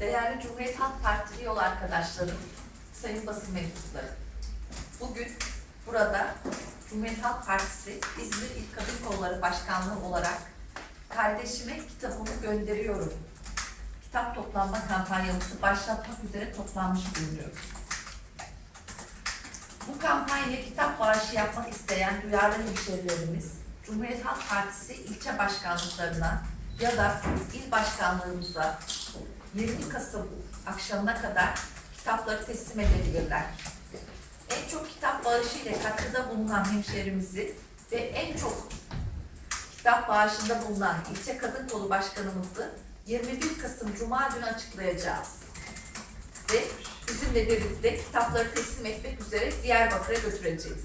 Değerli Cumhuriyet Halk Partili yol arkadaşlarım, sayın basın mensupları. Bugün burada Cumhuriyet Halk Partisi İzmir İl Kadın Kolları Başkanlığı olarak kardeşime kitabımı gönderiyorum. Kitap toplanma kampanyamızı başlatmak üzere toplanmış bulunuyoruz. Bu kampanyaya kitap bağışı yapmak isteyen duyarlı hemşehrilerimiz, Cumhuriyet Halk Partisi ilçe başkanlıklarına ya da il başkanlığımıza 20 Kasım akşamına kadar kitapları teslim edebilirler. En çok kitap bağışı ile katkıda bulunan hemşehrimizi ve en çok kitap bağışında bulunan ilçe kadın kolu başkanımızı 21 Kasım Cuma günü açıklayacağız. Ve bizimle birlikte kitapları teslim etmek üzere Diyarbakır'a götüreceğiz.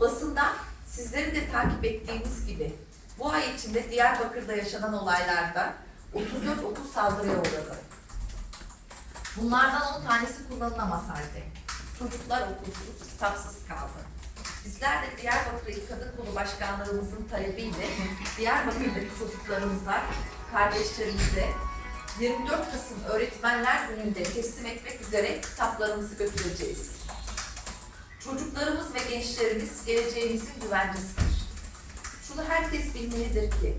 Basından sizleri de takip ettiğimiz gibi bu ay içinde Diyarbakır'da yaşanan olaylarda 34 okul saldırıya uğradı. Bunlardan 10 tanesi kullanılamaz halde. Çocuklar okulsuz, kitapsız kaldı. Bizler de Diyarbakır İl Kadın Kolu Başkanlığımızın talebiyle Diyarbakır'daki çocuklarımıza, kardeşlerimize 24 Kasım Öğretmenler Günü'nde teslim etmek üzere kitaplarımızı götüreceğiz. Çocuklarımız ve gençlerimiz geleceğimizin güvencesidir. Şunu herkes bilmelidir ki,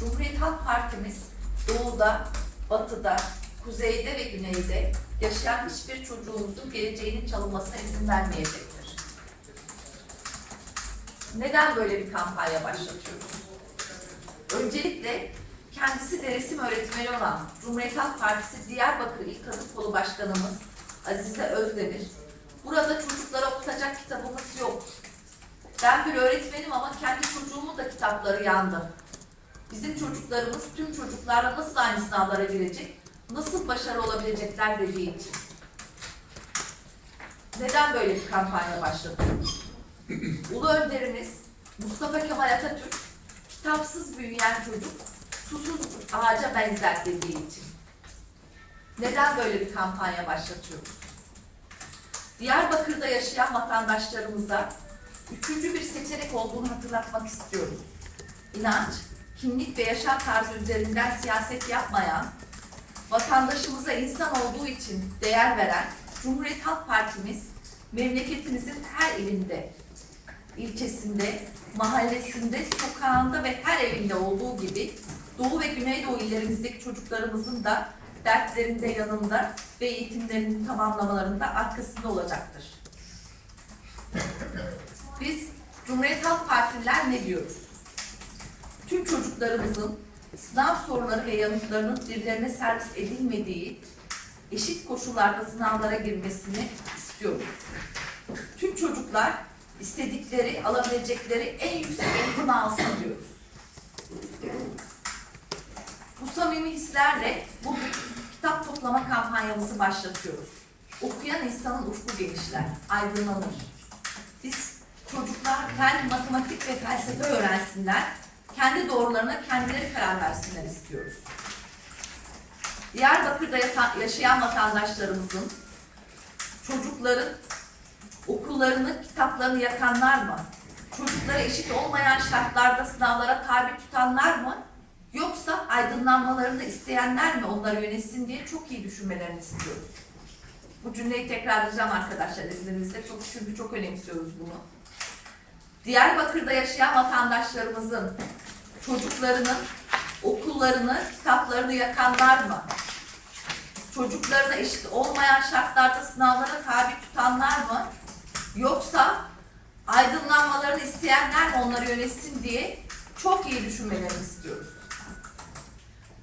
Cumhuriyet Halk Partimiz doğuda, batıda, kuzeyde ve güneyde yaşayan hiçbir çocuğumuzun geleceğinin çalınmasına izin vermeyecektir. Neden böyle bir kampanya başlatıyoruz? Öncelikle kendisi de resim öğretmeni olan Cumhuriyet Halk Partisi Diyarbakır İl Kadın Kolu Başkanımız Azize Özdemir, burada çocuklara okutacak kitabımız yok. Ben bir öğretmenim ama kendi çocuğumun da kitapları yandı. Bizim çocuklarımız tüm çocuklarla nasıl aynı sınavlara girecek, nasıl başarılı olabilecekler dediği için. Neden böyle bir kampanya başlatıyoruz? Ulu önderimiz Mustafa Kemal Atatürk, kitapsız büyüyen çocuk susuz ağaca benzer dediği için. Neden böyle bir kampanya başlatıyoruz? Diyarbakır'da yaşayan vatandaşlarımıza üçüncü bir seçenek olduğunu hatırlatmak istiyoruz. İnanç, kimlik ve yaşam tarzı üzerinden siyaset yapmayan, vatandaşımıza insan olduğu için değer veren Cumhuriyet Halk Partimiz memleketimizin her ilinde, ilçesinde, mahallesinde, sokağında ve her evinde olduğu gibi Doğu ve Güneydoğu illerimizdeki çocuklarımızın da dertlerinde yanında ve eğitimlerinin tamamlamalarında arkasında olacaktır. Biz Cumhuriyet Halk Partililer ne diyoruz? Tüm çocuklarımızın sınav soruları ve yanıtlarının birilerine servis edilmediği eşit koşullarda sınavlara girmesini istiyoruz. Tüm çocuklar istedikleri, alabilecekleri en yüksek eğitimi alsın diyoruz. Bu samimi hislerle bu kitap toplama kampanyamızı başlatıyoruz. Okuyan insanın ufku genişler, aydınlanır. Biz çocuklar fen, matematik ve felsefe öğrensinler, kendi doğrularına kendileri karar versinler istiyoruz. Diyarbakır'da yaşayan vatandaşlarımızın, çocukların okullarını, kitaplarını yakanlar mı? Çocuklara eşit olmayan şartlarda sınavlara tabi tutanlar mı? Yoksa aydınlanmalarını isteyenler mi onları yönetsin diye çok iyi düşünmelerini istiyoruz. Bu cümleyi tekrarlayacağım arkadaşlar izninizle. Çok, çünkü çok önemsiyoruz bunu. Diyarbakır'da yaşayan vatandaşlarımızın çocuklarının okullarını, kitaplarını yakanlar mı? Çocuklarına eşit olmayan şartlarda sınavlara tabi tutanlar mı? Yoksa aydınlanmalarını isteyenler mi onları yönetsin diye çok iyi düşünmelerini istiyoruz.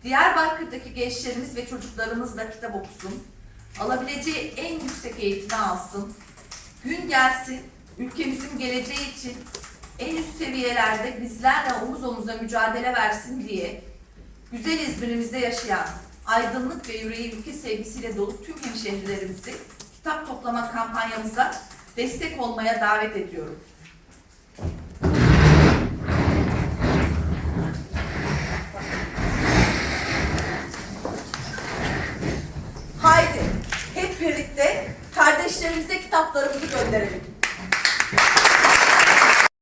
Diyarbakır'daki gençlerimiz ve çocuklarımız da kitap okusun. Alabileceği en yüksek eğitimi alsın. Gün gelsin, ülkemizin geleceği için en üst seviyelerde bizlerle omuz omuza mücadele versin diye güzel İzmir'imizde yaşayan aydınlık ve yüreği ülke sevgisiyle dolu tüm hemşehrilerimizi kitap toplama kampanyamıza destek olmaya davet ediyorum.